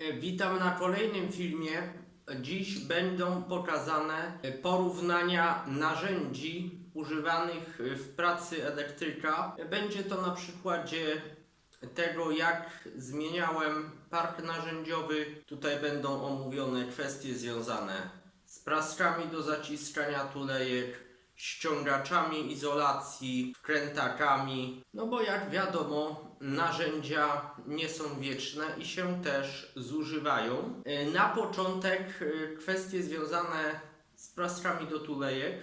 E, Witam na kolejnym filmie. Dziś będą pokazane e, porównania narzędzi używanych e, w pracy elektryka. Będzie to na przykładzie tego, jak zmieniałem park narzędziowy. Tutaj będą omówione kwestie związane z praskami do zaciskania tulejek, ściągaczami izolacji, wkrętakami. No bo jak wiadomo, narzędzia nie są wieczne i się też zużywają. E, Na początek e, kwestie związane z praskami do tulejek.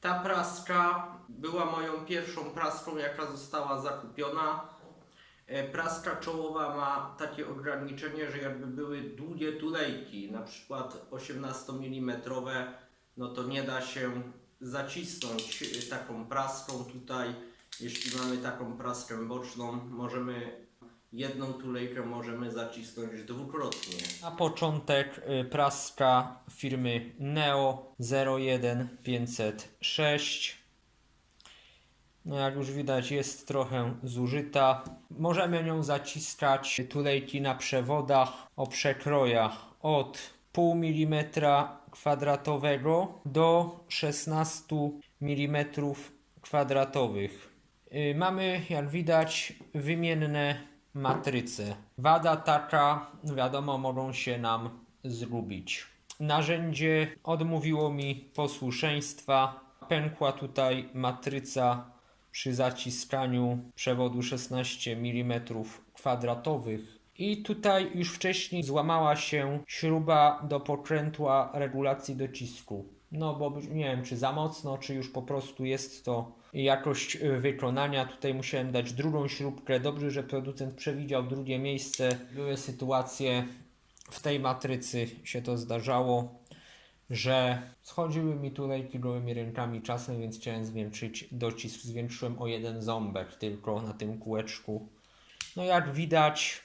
Ta praska była moją pierwszą praską, jaka została zakupiona. E, Praska czołowa ma takie ograniczenie, że jakby były długie tulejki, na przykład 18 mm, no to nie da się zacisnąć taką praską tutaj. Jeśli mamy taką praskę boczną, możemy jedną tulejkę możemy zacisnąć dwukrotnie. Na początek y, praska firmy Neo 01506. No jak już widać jest trochę zużyta. Możemy nią zaciskać tulejki na przewodach o przekrojach od pół mm kwadratowego do 16 mm kwadratowych. Y, Mamy, jak widać, wymienne matryce. Wada taka, wiadomo, mogą się nam zgubić. Narzędzie odmówiło mi posłuszeństwa. Pękła tutaj matryca przy zaciskaniu przewodu 16 mm kwadratowych. I tutaj już wcześniej złamała się śruba do pokrętła regulacji docisku. No bo nie wiem, czy za mocno, czy już po prostu jest to jakość y, wykonania. Tutaj musiałem dać drugą śrubkę. Dobrze, że producent przewidział drugie miejsce. Były sytuacje w tej matrycy się to zdarzało, że schodziły mi tulejki gołymi rękami czasem, więc chciałem zwiększyć docisk. Zwiększyłem o jeden ząbek tylko na tym kółeczku. No jak widać,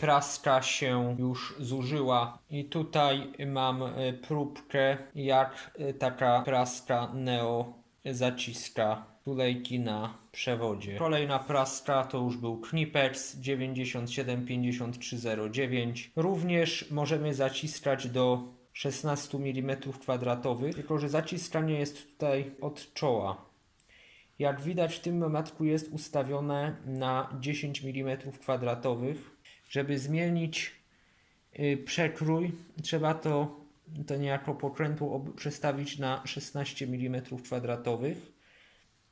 praska się już zużyła i tutaj mam y, próbkę jak y, taka praska Neo zaciska tulejki na przewodzie. Kolejna praska to już był Knipex 975309. Również możemy zaciskać do 16 mm kwadratowych, tylko że zaciskanie jest tutaj od czoła. Jak widać w tym matku jest ustawione na 10 mm kwadratowych. Żeby zmienić y, przekrój, trzeba to, to niejako pokrętło przestawić na 16 mm.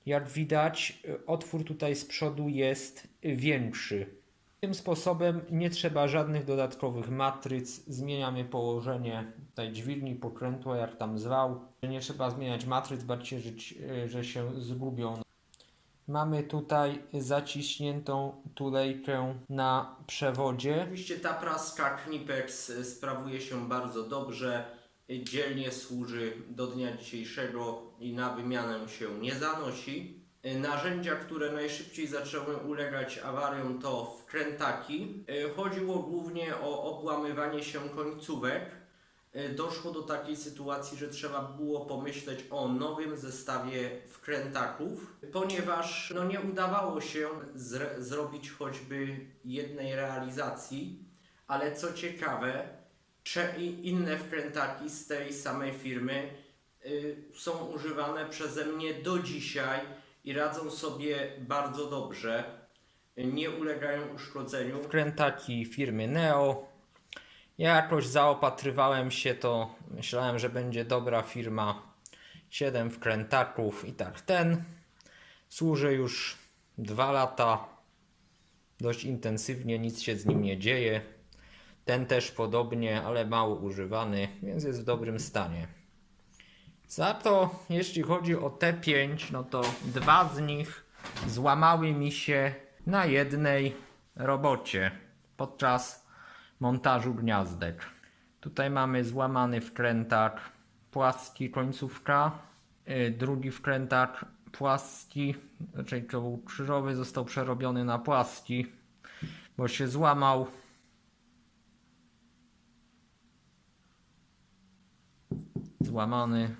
Jak widać, y, otwór tutaj z przodu jest y, większy. Tym sposobem nie trzeba żadnych dodatkowych matryc. Zmieniamy położenie tutaj dźwigni, pokrętła, jak tam zwał. Nie trzeba zmieniać matryc, bardziej, że, że się zgubią. Mamy tutaj zaciśniętą tulejkę na przewodzie. Oczywiście ta praska Knipex sprawuje się bardzo dobrze, dzielnie służy do dnia dzisiejszego i na wymianę się nie zanosi. Narzędzia, które najszybciej zaczęły ulegać awariom to wkrętaki. Chodziło głównie o obłamywanie się końcówek. E, Doszło do takiej sytuacji, że trzeba było pomyśleć o nowym zestawie wkrętaków, ponieważ no, nie udawało się zrobić choćby jednej realizacji, ale co ciekawe, inne wkrętaki z tej samej firmy y, są używane przeze mnie do dzisiaj i radzą sobie bardzo dobrze, nie ulegają uszkodzeniu. Wkrętaki firmy Neo. Ja jakoś zaopatrywałem się to, myślałem, że będzie dobra firma. 7 wkrętaków i tak ten służy już 2 lata. Dość intensywnie, nic się z nim nie dzieje. Ten też podobnie, ale mało używany, więc jest w dobrym stanie. Za to, jeśli chodzi o te 5, no to dwa z nich złamały mi się na jednej robocie podczas montażu gniazdek. Tutaj mamy złamany wkrętak płaski końcówka, yy, drugi wkrętak płaski, czyli to był krzyżowy, został przerobiony na płaski, bo się złamał. Złamany.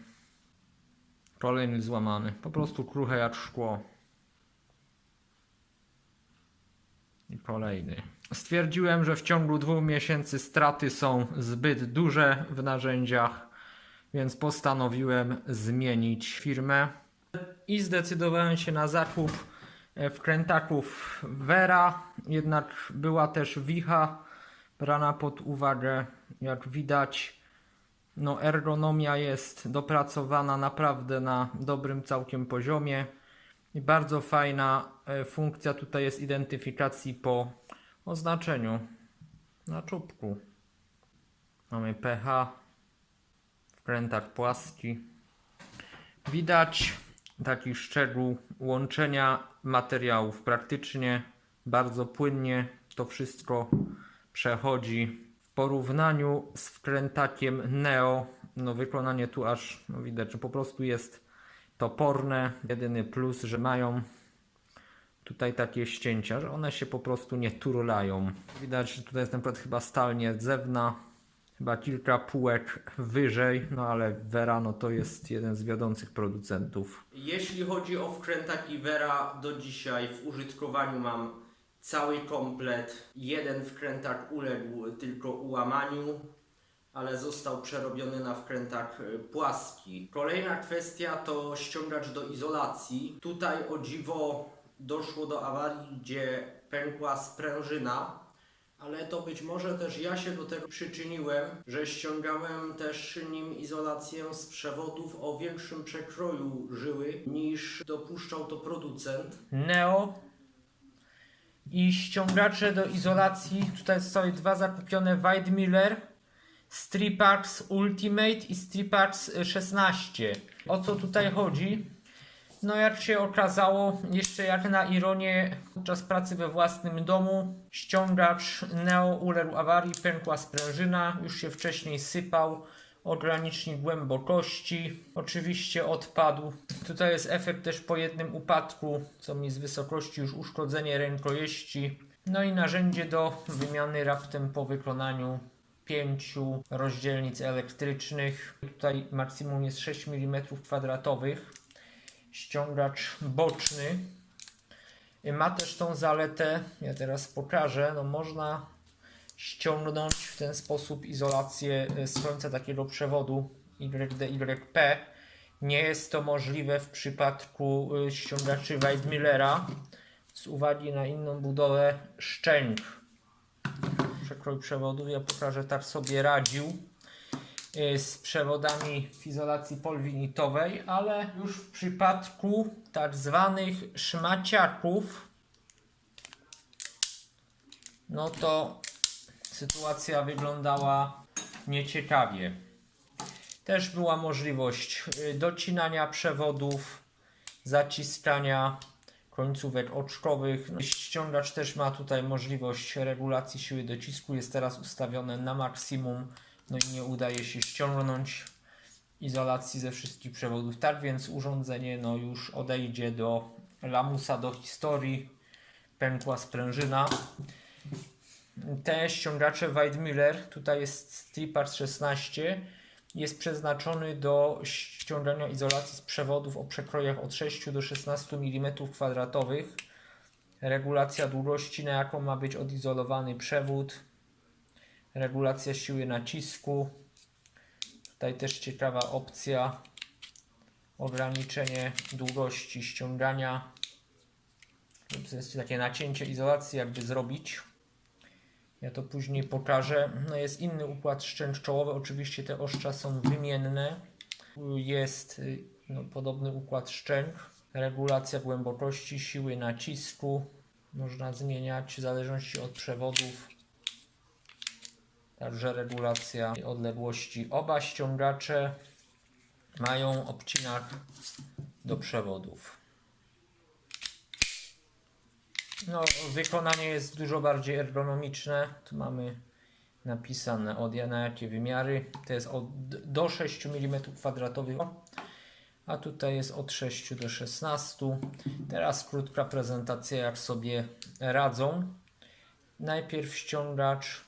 Kolejny złamany. Po prostu kruche jak szkło. I Kolejny. Stwierdziłem, że w ciągu dwóch miesięcy straty są zbyt duże w narzędziach, więc postanowiłem zmienić firmę i zdecydowałem się na zakup e, wkrętaków Vera. Jednak była też wicha brana pod uwagę. Jak widać, no ergonomia jest dopracowana naprawdę na dobrym całkiem poziomie. I bardzo fajna e, funkcja tutaj jest identyfikacji po oznaczeniu na czubku. Mamy pH, wkrętak płaski. Widać taki szczegół łączenia materiałów. Praktycznie bardzo płynnie to wszystko przechodzi. W porównaniu z wkrętakiem Neo, no wykonanie tu aż no widać, że po prostu jest toporne. Jedyny plus, że mają tutaj takie ścięcia, że one się po prostu nie turlają. Widać, że tutaj jest na przykład chyba stal nierdzewna, chyba kilka półek wyżej, no ale Verano to jest jeden z wiodących producentów. Jeśli chodzi o wkrętaki Vera, do dzisiaj w użytkowaniu mam cały komplet. Jeden wkrętak uległ tylko ułamaniu, ale został przerobiony na wkrętak y, płaski. Kolejna kwestia to ściągacz do izolacji. Tutaj o dziwo doszło do awarii, gdzie pękła sprężyna. Ale to być może też ja się do tego przyczyniłem, że ściągałem też nim izolację z przewodów o większym przekroju żyły niż dopuszczał to producent. Neo i ściągacze do izolacji. Tutaj zostały dwa zakupione Weidmiller Stripax Ultimate i Stripax 16. O co tutaj chodzi? No jak się okazało, jeszcze jak na ironię, podczas pracy we własnym domu ściągacz Neo uległ awarii, pękła sprężyna, już się wcześniej sypał, ogranicznik głębokości, oczywiście odpadł. Tutaj jest efekt też po jednym upadku, co mi z wysokości już uszkodzenie rękojeści. No i narzędzie do wymiany raptem po wykonaniu pięciu rozdzielnic elektrycznych. Tutaj maksimum jest 6 mm kwadratowych ściągacz boczny. Ma też tą zaletę, ja teraz pokażę, no można ściągnąć w ten sposób izolację z końca takiego przewodu YDYP. Nie jest to możliwe w przypadku y, ściągaczy Weidmillera z uwagi na inną budowę szczęk. Przekrój przewodów ja pokażę tak sobie radził z przewodami w izolacji polwinitowej, ale już w przypadku tak zwanych szmaciaków, no to sytuacja wyglądała nieciekawie. Też była możliwość y, docinania przewodów, zaciskania końcówek oczkowych. No, ściągacz też ma tutaj możliwość regulacji siły docisku. Jest teraz ustawione na maksimum. No i nie udaje się ściągnąć izolacji ze wszystkich przewodów. Tak więc urządzenie no już odejdzie do lamusa, do historii. Pękła sprężyna. Te ściągacze Weidmiller, tutaj jest Stripars 16, jest przeznaczony do ściągania izolacji z przewodów o przekrojach od 6 do 16 mm kwadratowych. Regulacja długości, na jaką ma być odizolowany przewód. Regulacja siły nacisku. Tutaj też ciekawa opcja ograniczenie długości ściągania. lub jest takie nacięcie izolacji jakby zrobić. Ja to później pokażę. No jest inny układ szczęk czołowy. Oczywiście te ostrza są wymienne. Jest no, podobny układ szczęk. Regulacja głębokości, siły nacisku. Można zmieniać w zależności od przewodów. Także regulacja odległości. Oba ściągacze mają obcinak do przewodów. No, wykonanie jest dużo bardziej ergonomiczne. Tu mamy napisane od na jakie wymiary. To jest od, do 6 mm kwadratowych, a tutaj jest od 6 do 16. Teraz krótka prezentacja, jak sobie radzą. Najpierw ściągacz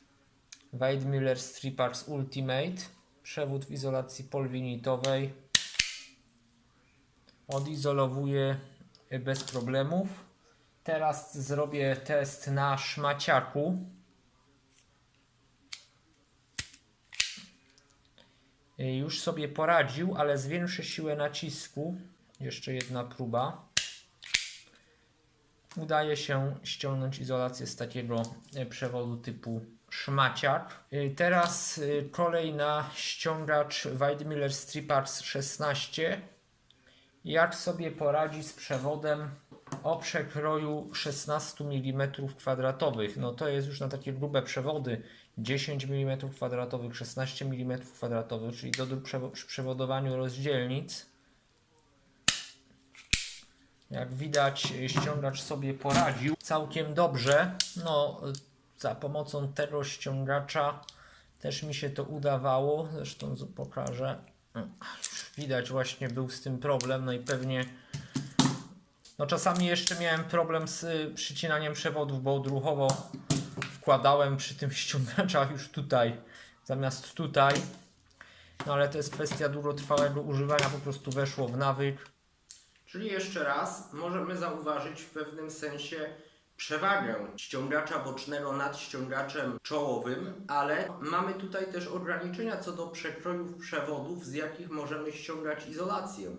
Weidmiller Stripars Ultimate. Przewód w izolacji polwinitowej. Odizolowuje bez problemów. Teraz zrobię test na szmaciaku. Już sobie poradził, ale zwiększę siłę nacisku. Jeszcze jedna próba. Udaje się ściągnąć izolację z takiego przewodu typu szmaciak. Y, Teraz y, kolej na ściągacz Weidmiller Stripars 16. Jak sobie poradzi z przewodem o przekroju 16 mm? No to jest już na takie grube przewody 10 mm kwadratowych, 16 mm czyli do przy przewodowaniu rozdzielnic. Jak widać, y, ściągacz sobie poradził całkiem dobrze. No, za pomocą tego ściągacza też mi się to udawało. Zresztą pokażę. Już widać, właśnie był z tym problem. No i pewnie. No, czasami jeszcze miałem problem z y, przycinaniem przewodów, bo odruchowo wkładałem przy tym ściągaczach już tutaj, zamiast tutaj. No ale to jest kwestia długotrwałego używania, po prostu weszło w nawyk. Czyli jeszcze raz możemy zauważyć w pewnym sensie przewagę ściągacza bocznego nad ściągaczem czołowym, ale mamy tutaj też ograniczenia co do przekrojów przewodów, z jakich możemy ściągać izolację.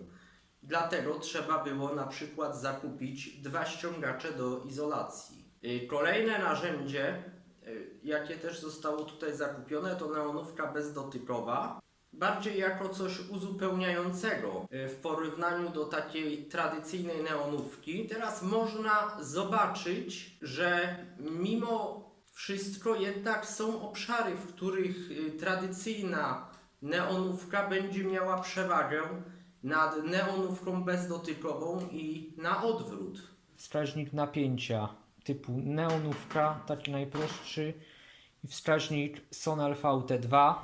Dlatego trzeba było na przykład zakupić dwa ściągacze do izolacji. Y, Kolejne narzędzie, y, jakie też zostało tutaj zakupione, to neonówka bezdotykowa. Bardziej jako coś uzupełniającego y, w porównaniu do takiej tradycyjnej neonówki. Teraz można zobaczyć, że mimo wszystko jednak są obszary, w których y, tradycyjna neonówka będzie miała przewagę nad neonówką bezdotykową i na odwrót. wskaźnik napięcia typu neonówka, taki najprostszy i wskaźnik Sonal VT2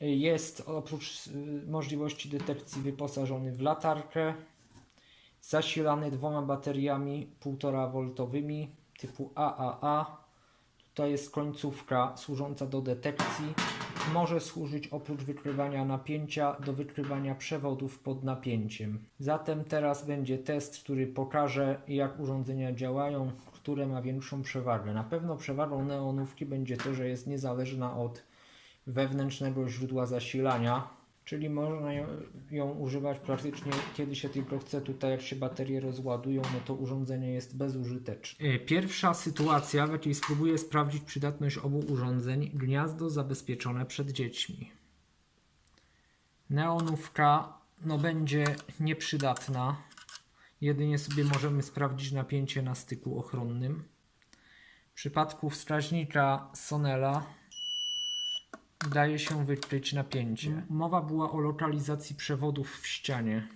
jest oprócz y, możliwości detekcji wyposażony w latarkę, zasilany dwoma bateriami 1,5V typu AAA. Tutaj jest końcówka służąca do detekcji. Może służyć oprócz wykrywania napięcia do wykrywania przewodów pod napięciem. Zatem teraz będzie test, który pokaże jak urządzenia działają, które ma większą przewagę. Na pewno przewagą neonówki będzie to, że jest niezależna od wewnętrznego źródła zasilania, czyli można ją, ją używać praktycznie kiedy się tylko chce. Tutaj jak się baterie rozładują, no to urządzenie jest bezużyteczne. Pierwsza sytuacja, w jakiej spróbuję sprawdzić przydatność obu urządzeń, gniazdo zabezpieczone przed dziećmi. Neonówka no, będzie nieprzydatna. Jedynie sobie możemy sprawdzić napięcie na styku ochronnym. W przypadku wskaźnika Sonela daje się wykryć napięcie. Mowa była o lokalizacji przewodów w ścianie.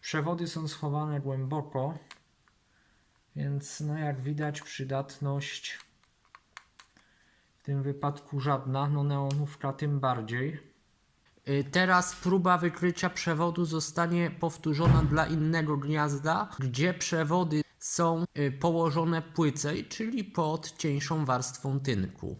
Przewody są schowane głęboko, więc no jak widać przydatność w tym wypadku żadna, no neonówka tym bardziej. Y, Teraz próba wykrycia przewodu zostanie powtórzona dla innego gniazda, gdzie przewody są y, położone płycej, czyli pod cieńszą warstwą tynku.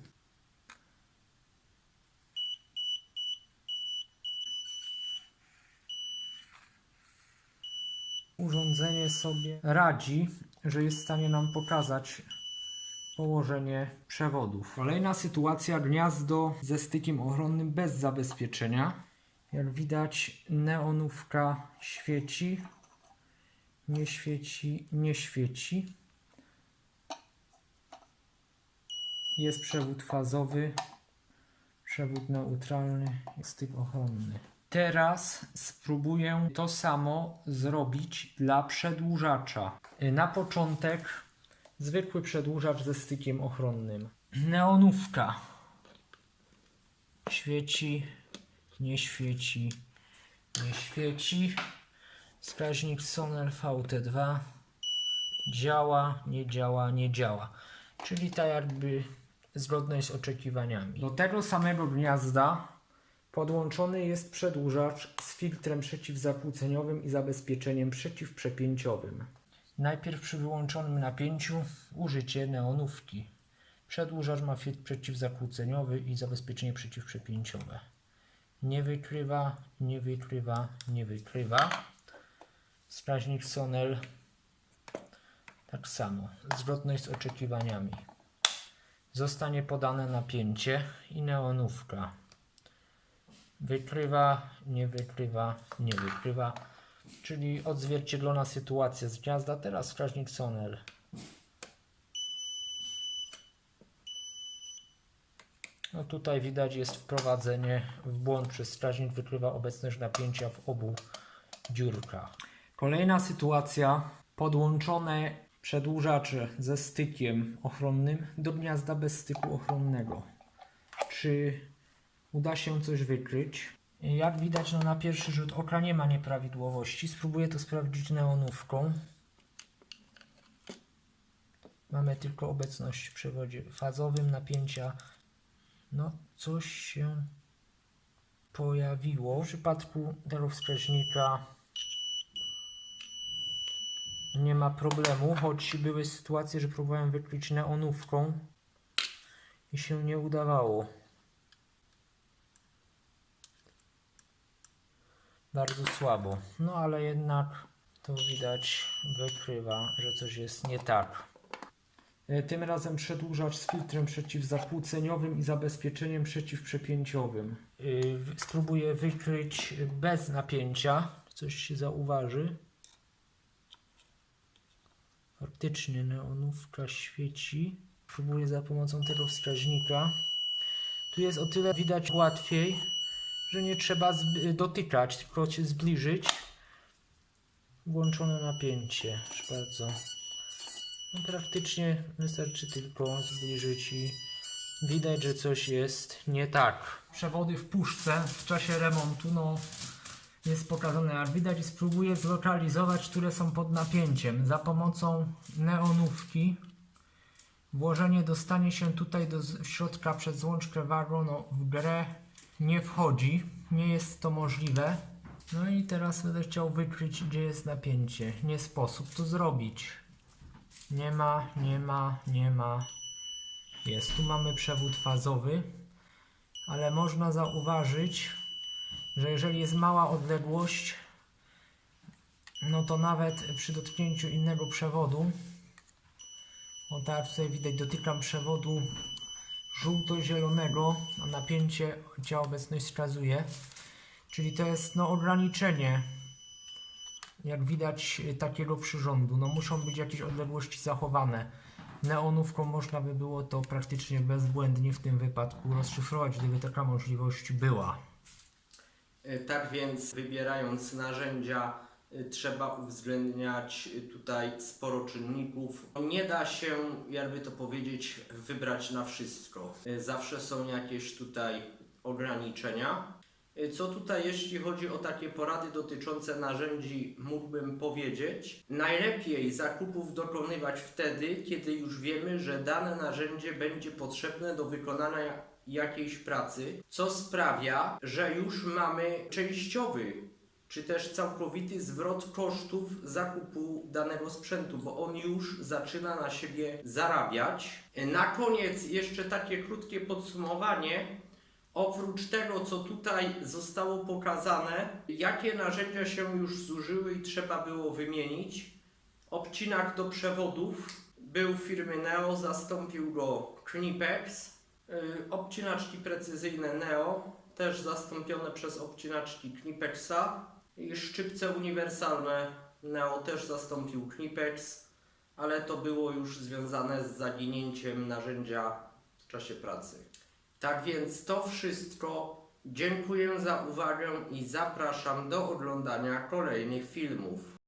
Urządzenie sobie radzi, że jest w stanie nam pokazać położenie przewodów. Kolejna sytuacja gniazdo ze stykiem ochronnym bez zabezpieczenia. Jak widać neonówka świeci, nie świeci, nie świeci. Jest przewód fazowy, przewód neutralny, styk ochronny. Teraz spróbuję to samo zrobić dla przedłużacza. Y, Na początek zwykły przedłużacz ze stykiem ochronnym. Neonówka. Świeci, nie świeci, nie świeci. Wskaźnik Sonel VT2 działa, nie działa, nie działa. Czyli tak jakby zgodne jest z oczekiwaniami. Do tego samego gniazda podłączony jest przedłużacz z filtrem przeciwzakłóceniowym i zabezpieczeniem przeciwprzepięciowym. Najpierw przy wyłączonym napięciu użycie neonówki. Przedłużacz ma filtr przeciwzakłóceniowy i zabezpieczenie przeciwprzepięciowe. Nie wykrywa, nie wykrywa, nie wykrywa. Wskaźnik Sonel Tak samo, zgodność z oczekiwaniami. Zostanie podane napięcie i neonówka. Wykrywa, nie wykrywa, nie wykrywa. Czyli odzwierciedlona sytuacja z gniazda. Teraz wskaźnik Sonel. No tutaj widać jest wprowadzenie w błąd przez wskaźnik wykrywa obecność napięcia w obu dziurkach. Kolejna sytuacja. Podłączone przedłużacze ze stykiem ochronnym do gniazda bez styku ochronnego. Czy uda się coś wykryć? Jak widać no na pierwszy rzut oka nie ma nieprawidłowości. Spróbuję to sprawdzić neonówką. Mamy tylko obecność w przewodzie fazowym napięcia. No, coś się pojawiło. W przypadku tego wskaźnika nie ma problemu, choć były sytuacje, że próbowałem wykryć neonówką i się nie udawało. Bardzo słabo. No ale jednak to widać wykrywa, że coś jest nie tak. E, Tym razem przedłużacz z filtrem przeciwzakłóceniowym i zabezpieczeniem przeciwprzepięciowym. W- Spróbuję wykryć bez napięcia. Coś się zauważy. Faktycznie neonówka świeci. Próbuję za pomocą tego wskaźnika. Tu jest o tyle widać łatwiej, że nie trzeba dotykać, tylko się zbliżyć. Włączone napięcie. Proszę bardzo. No, praktycznie wystarczy tylko zbliżyć i widać, że coś jest nie tak. Przewody w puszce w czasie remontu, no jest pokazane jak widać i spróbuję zlokalizować, które są pod napięciem. Za pomocą neonówki włożenie dostanie się tutaj do środka przez złączkę wago, no w grę nie wchodzi, nie jest to możliwe. No i teraz będę chciał wykryć, gdzie jest napięcie. Nie sposób to zrobić. Nie ma, nie ma, nie ma. Jest. Tu mamy przewód fazowy, ale można zauważyć, że jeżeli jest mała odległość, no to nawet przy dotknięciu innego przewodu, o tak tutaj widać, dotykam przewodu żółto-zielonego, napięcie gdzie obecność wskazuje, czyli to jest no ograniczenie jak widać takiego przyrządu. No muszą być jakieś odległości zachowane. Neonówką można by było to praktycznie bezbłędnie w tym wypadku rozszyfrować, gdyby taka możliwość była. E, Tak więc wybierając narzędzia trzeba uwzględniać tutaj sporo czynników. Nie da się, jakby to powiedzieć, wybrać na wszystko. Zawsze są jakieś tutaj ograniczenia. Co tutaj, jeśli chodzi o takie porady dotyczące narzędzi, mógłbym powiedzieć? Najlepiej zakupów dokonywać wtedy, kiedy już wiemy, że dane narzędzie będzie potrzebne do wykonania jakiejś pracy, co sprawia, że już mamy częściowy czy też całkowity zwrot kosztów zakupu danego sprzętu, bo on już zaczyna na siebie zarabiać. Na koniec jeszcze takie krótkie podsumowanie. Oprócz tego, co tutaj zostało pokazane, jakie narzędzia się już zużyły i trzeba było wymienić. Obcinak do przewodów był firmy Neo, zastąpił go Knipex. Yy, Obcinaczki precyzyjne Neo, też zastąpione przez obcinaczki Knipexa. I szczypce uniwersalne Neo też zastąpił Knipex, ale to było już związane z zaginięciem narzędzia w czasie pracy. Tak więc to wszystko. Dziękuję za uwagę i zapraszam do oglądania kolejnych filmów.